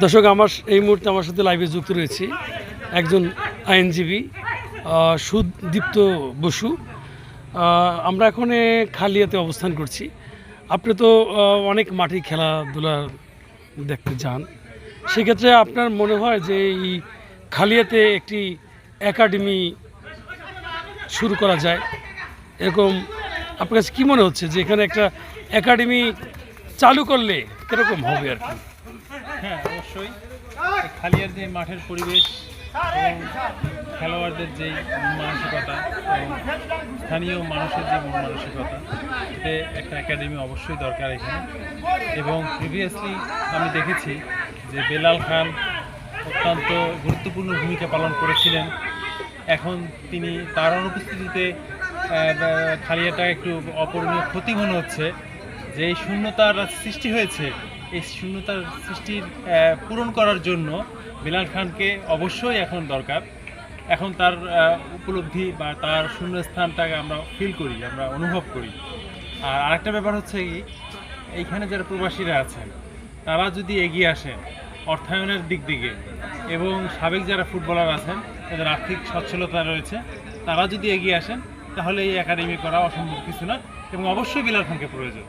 দর্শক, আমার এই মুহূর্তে আমার সাথে লাইভে যুক্ত রয়েছে একজন আইনজীবী সুদীপ্ত বসু। আমরা এখন খালিয়াতে অবস্থান করছি। আপনি তো অনেক মাঠে খেলাধুলা দেখতে যান। সেক্ষেত্রে আপনার মনে হয় যে এই খালিয়াতে একটি একাডেমি শুরু করা যায়? এরকম আপনার কাছে কী মনে হচ্ছে যে এখানে একটা একাডেমি চালু করলে কীরকম হবে আর কি? হ্যাঁ অবশ্যই। খালিয়ার যে মাঠের পরিবেশ খেলোয়াড়দের যে মানসিকতা স্থানীয় মানুষের যে মন মানসিকতা, এতে একটা একাডেমি অবশ্যই দরকার এখানে। এবং প্রিভিয়াসলি আমি দেখেছি যে বেলাল খান অত্যন্ত গুরুত্বপূর্ণ ভূমিকা পালন করেছিলেন। এখন তিনি তার অনুপস্থিতিতে খালিয়াটা একটু অপূরণীয় ক্ষতি মনে হচ্ছে। যে শূন্যতার সৃষ্টি হয়েছে এই শূন্যতার সৃষ্টির পূরণ করার জন্য বিলাল খানকে অবশ্যই এখন দরকার। এখন তার উপলব্ধি বা তার শূন্যস্থানটাকে আমরা ফিল করি, আমরা অনুভব করি। আর আরেকটা ব্যাপার হচ্ছে কি, এইখানে যারা প্রবাসীরা আছেন, তারা যদি এগিয়ে আসেন অর্থায়নের দিক থেকে এবং সাবেক যারা ফুটবলার আছেন, তাদের আর্থিক সচ্ছলতা রয়েছে, তারা যদি এগিয়ে আসেন, তাহলে এই একাডেমি করা অসম্ভব কিছু না এবং অবশ্যই বিলাল খানকে প্রয়োজন।